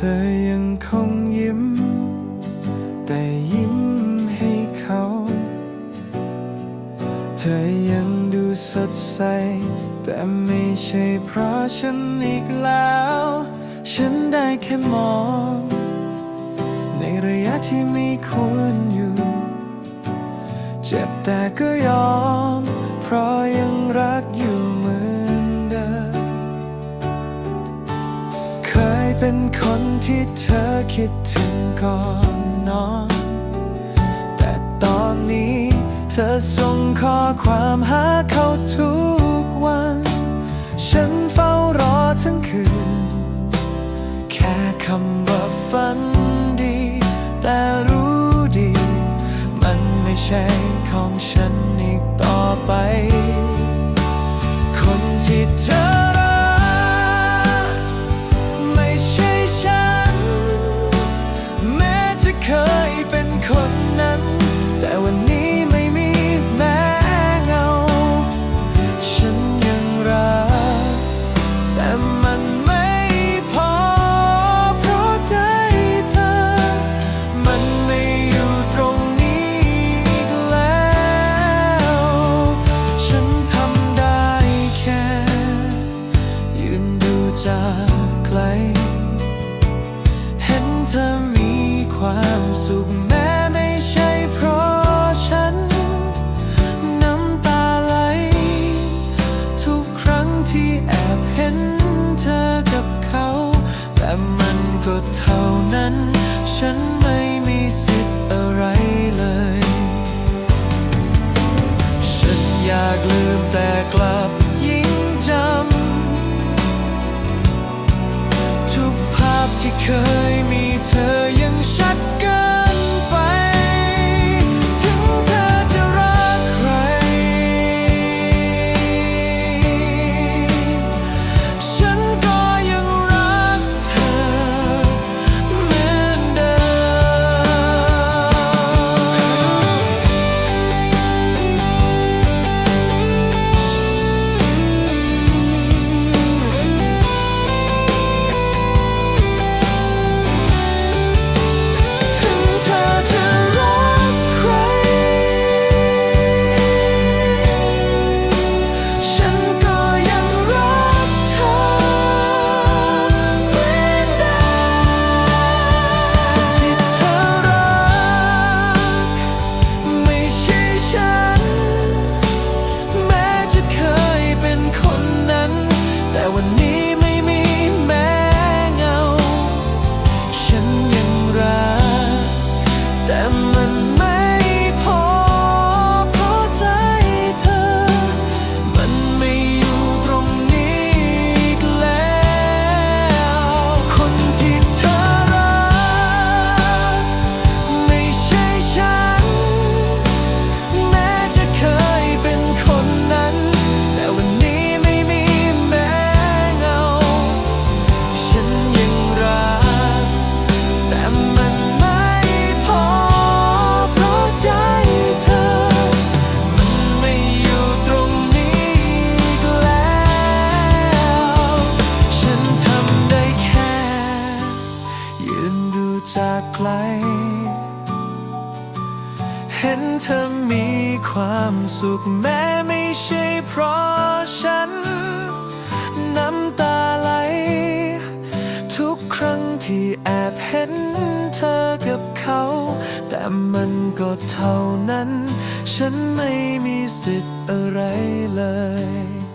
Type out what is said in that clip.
ธอยังคงยิ้ม แต่ยิ้มให้เขา เธอยังดูสดใส แต่ไม่ใช่เพราะฉันอีกแล้ว ฉันได้แค่มอง ในระยะที่ไม่ควรอยู่ เจ็บแต่ก็ยอม เพราะยัง เป็นคนที่เธอคิดถึงก่อนนอน แต่ตอนนี้เธอส่งข้อความหาเขาทุกวัน ฉันเฝ้ารอทั้งคืน แค่คำว่าฝันดี แต่รู้ดี มันไม่ใช่ของฉัน เคยเป็นคนนั้น แต่วันนี้ไม่มีแม้เงา ฉันยังรัก แต่มันไม่พอ เพราะใจเธอ มันไม่อยู่ตรงนี้อีกแล้ว ฉันทำได้แค่ ยืนดูจากไกล เห็นเธอ ความสุขแม้ไม่ใช่เพราะฉัน น้ำตาไหล ทุกครั้งที่แอบเห็นเธอกับเขา แต่มันก็เท่านั้น ฉันไม่มีสิทธิ์อะไรเลย ฉันอยากลืมแต่กลับยิ่งจำ ทุกภาพที่เคย ล เห็นเธอมีความสุขแม้ไม่ใช่เพราะฉัน น้ำตาไหล ทุกครั้งที่แอบเห็นเธอกับเขา แต่มันก็เท่านั้น ฉันไม่มีสิทธิ์อะไรเลย